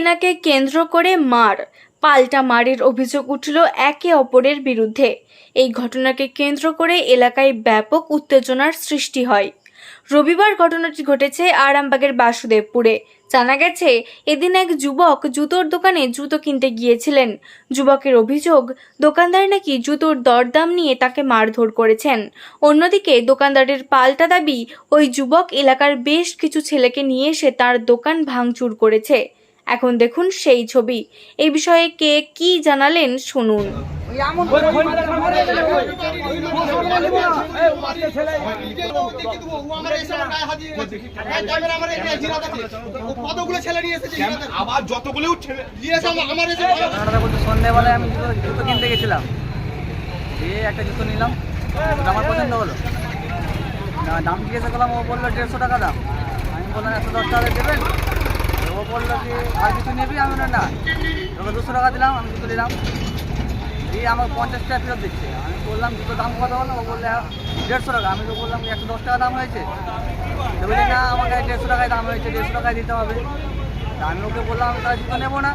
কেনাকে কেন্দ্র করে মার। পাল্টা মারের অভিযোগ উঠল একে অপরের বিরুদ্ধে। এই ঘটনাকে কেন্দ্র করে এলাকায় ব্যাপক উত্তেজনার সৃষ্টি হয়। রবিবার ঘটনাটি ঘটেছে আরামবাগের বাসুদেবপুরে। জানা গেছে, এদিন এক যুবক জুতোর দোকানে জুতো কিনতে গিয়েছিলেন। যুবকের অভিযোগ, দোকানদার নাকি জুতোর দরদাম নিয়ে তাকে মারধর করেছেন। অন্যদিকে, দোকানদারের পাল্টা দাবি, ওই যুবক এলাকার বেশ কিছু ছেলেকে নিয়ে এসে তার দোকান ভাঙচুর করেছে। এখন দেখুন সেই ছবি। এই বিষয়ে কে কি জানালেন শুনুন। আবার যতগুলো সন্ধ্যেবেলায় আমি জুতো কিনতে গেছিলাম। দিয়ে একটা জুতো নিলাম। আমার পছন্দ হলো। দাম জিজ্ঞাসা করলাম ও বলল দেড়শো টাকা দাম। আমি বললাম একশো দশ টাকা দেবেন? ও বলল যে, আর কিছু নিবি? আমি না। ওকে দুশো টাকা দিলাম, আমি জুতো নিলাম। দিয়ে আমার পঞ্চাশ টাকা ফেরত দিচ্ছে। আমি বললাম জুতো দাম কত হলো ও বললে, দেড়শো টাকা। আমি তো বললাম, একশো দশ টাকা দাম হয়েছে। তো বলি না, আমাকে দেড়শো টাকায় দাম হয়েছে, দেড়শো টাকায় দিতে হবে। তা আমি ওকে বললাম তাহলে জুতো নেব না।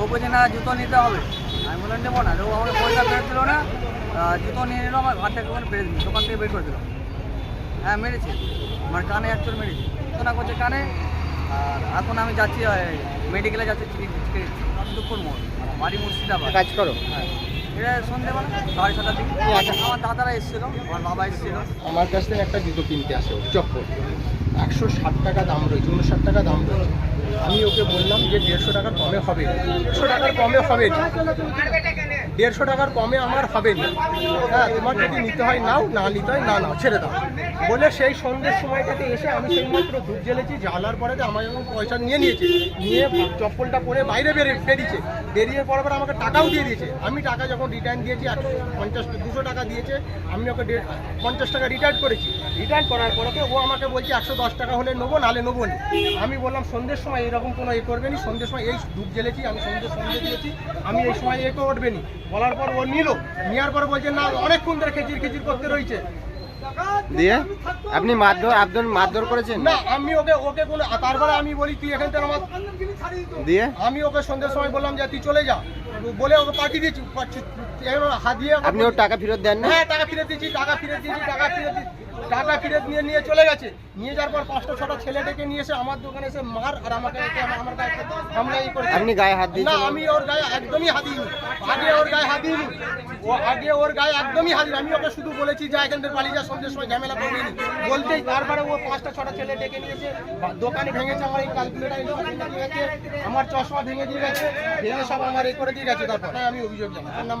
ও বলছে, না, জুতো নিতে হবে। আমি বললাম, নেব না। তো ও আমাকে পয়সা ফেরত দিল না। জুতো নিয়ে নিল, আমার ঘর থেকে ওখানে ফেরত দিল, দোকান থেকে বের করে দিল। হ্যাঁ মেরেছে। আমার কানে একচোর মেরেছে। না করছে কানে। আর এখন আমি যাচ্ছি মেডিকেলে যাচ্ছি দুপুর মোড় বাড়ি মুর্শিদাবাদ। কাজ করো। হ্যাঁ। এটা সন্ধ্যেবেলা সাড়ে ছটার দিকে। আমার দাদারা এসেছিল আমার বাবা এসেছিল। আমার কাছ থেকে একটা জুতো কিনতে আসে ও, চপ্পল। একশো ষাট টাকা দাম রয়েছে উনষাট টাকা দাম রয়েছে। আমি ওকে বললাম যে দেড়শো টাকা কমে হবে। না। দেড়শো টাকার কমে হবে। দেড়শো টাকার কমে আমার হবে না। হ্যাঁ তোমার যদি নিতে হয় নাও, না নিতে হয়, না নাও, ছেড়ে দাও। বলে সেই সন্ধ্যের সময়টাতে এসে আমি সেই মাত্র ধূপ জ্বেলেছি, জ্বালার পরে আমার যখন পয়সা নিয়ে নিয়েছে। নিয়ে চপ্পলটা পরে বাইরে বেরিয়ে বেরিয়েছে। বেরিয়ে পড়ার পর আমাকে টাকাও দিয়ে দিয়েছে। আমি টাকা যখন রিটার্ন দিয়েছি একশো পঞ্চাশ, দুশো টাকা দিয়েছে, আমি ওকে পঞ্চাশ টাকা রিটার্ন করেছি। রিটার্ন করার পরে ও আমাকে বলছে, একশো দশ টাকা হলে নেব, নাহলে নেব না। আমি বললাম, সন্ধ্যের সময় এরকম কোনো এ করবে নি, সন্ধ্যের সময় এই ধূপ জ্বেলেছি, আমি সন্ধ্যে সন্ধ্যে দিয়েছি, আমি এই সময় এ করবে নি। বলার পর ও নিল। নেওয়ার পর বলছে না অনেকক্ষণ ধরে খেচির খেচির করতে রয়েছে। দিয়ে? আপনি মারধর আপনি মারধর করেছেন? না আমি ওকে ওকে কোনো তারপরে আমি বলি তুই এখান থেকে আমার দিয়ে? আমি ওকে সন্ধ্যের সময় বললাম যে তুই চলে যা। বলে ওকে পাঠিয়ে দিয়েছি। হাত দিয়ে আপনি ওর টাকা ফেরত দেন না? হ্যাঁ টাকা ফেরত দিয়েছি টাকা ফিরে দিয়েছি টাকা ফেরত দিয়েছি। টাকা ফিরে নিয়ে নিয়ে চলে গেছে। নিয়ে যাওয়ার পর পাঁচটা ছটা ছেলে ডেকে নিয়ে এসে আমার দোকানে এসে মার আর আমাকে আমার গায়ে হামলা ই করেছে। আপনি গায়ে হাত না আমি ওর গায়ে একদমই হাত দিইনি। আগে ওর গায়ে হাত দিইনি। ও আগে ওর গায়ে একদমই হাত। আমি ওকে শুধু বলেছি যে এখান থেকে পালিয়ে যা সন্ধ্যের সময় ঝামেলা করবি। বলতেই তারপরে ও পাঁচটা ছটা ছেলে ডেকে নিয়েছে দোকানে ভেঙেছে আমার এই ক্যালকুলেটার ভেঙে দিয়ে গেছে। আমার চশমা ভেঙে দিয়ে গেছে। ভেঙে সব আমার এই করে দিয়ে গেছে। তারপর আমি অভিযোগ জানাই। নাম